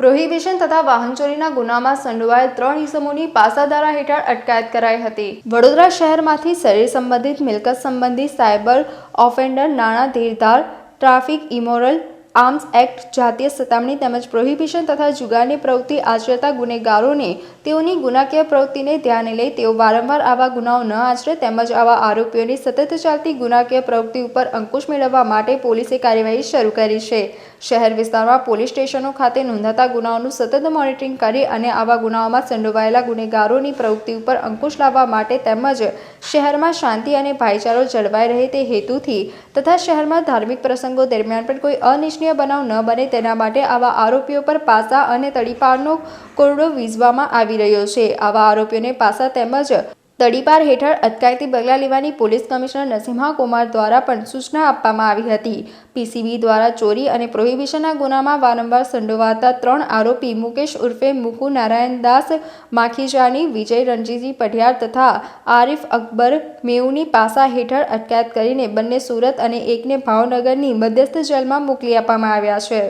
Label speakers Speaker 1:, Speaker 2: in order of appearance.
Speaker 1: Prohibition તથા વાહન ચોરીના ગુનામાં સંડોવાયેલ ત્રણ ઇસમોની પાસાધારા હેઠળ અટકાયત કરાઈ હતી. વડોદરા શહેરમાંથી શરીર સંબંધિત મિલકત સંબંધી સાયબર ઓફેન્ડર નાણાં ધીરધાર, ટ્રાફિક ઇમોરલ આર્મ્સ એક્ટ, જાતીય સતામણી તેમજ પ્રોહિબિશન તથા જુગારની પ્રવૃત્તિ આચરતા ગુનેગારોને તેઓની ગુનાકીય પ્રવૃત્તિને ધ્યાને લઈ તેઓ વારંવાર આવા ગુનાઓ ન આચરે તેમજ આવા આરોપીઓની સતત ચાલતી ગુનાકીય પ્રવૃત્તિ ઉપર અંકુશ મેળવવા માટે પોલીસે કાર્યવાહી શરૂ કરી છે. શહેર વિસ્તારમાં પોલીસ સ્ટેશનો ખાતે નોંધાતા ગુનાઓનું સતત મોનિટરિંગ કરી અને આવા ગુનાઓમાં સંડોવાયેલા ગુનેગારોની પ્રવૃત્તિ ઉપર અંકુશ લાવવા માટે તેમજ શહેરમાં શાંતિ અને ભાઈચારો જળવાઈ રહે તે હેતુથી તથા શહેરમાં ધાર્મિક પ્રસંગો દરમિયાન પણ કોઈ અનિચ્છનીય બનાવ ન બને તેના માટે આવા આરોપીઓ પર પાસા અને તડીપારનો કોરડો વીજવામાં આવી રહ્યો છે. આવા આરોપીઓને પાસા તેમજ તડીપાર હેઠળ અટકાયતી પગલાં લેવાની પોલીસ કમિશનર નરસિંહા કુમાર દ્વારા પણ સૂચના આપવામાં આવી હતી. પીસીબી દ્વારા ચોરી અને પ્રોહિબિશનના ગુનામાં વારંવાર સંડોવાતા ત્રણ આરોપી મુકેશ ઉર્ફે મુકુ નારાયણદાસ માખીજાની, વિજય રણજીતજી પઢિયાર તથા આરિફ અકબર મેઉની પાસા હેઠળ અટકાયત કરીને બંને સુરત અને એકને ભાવનગરની મધ્યસ્થ જેલમાં મોકલી આપવામાં આવ્યા છે.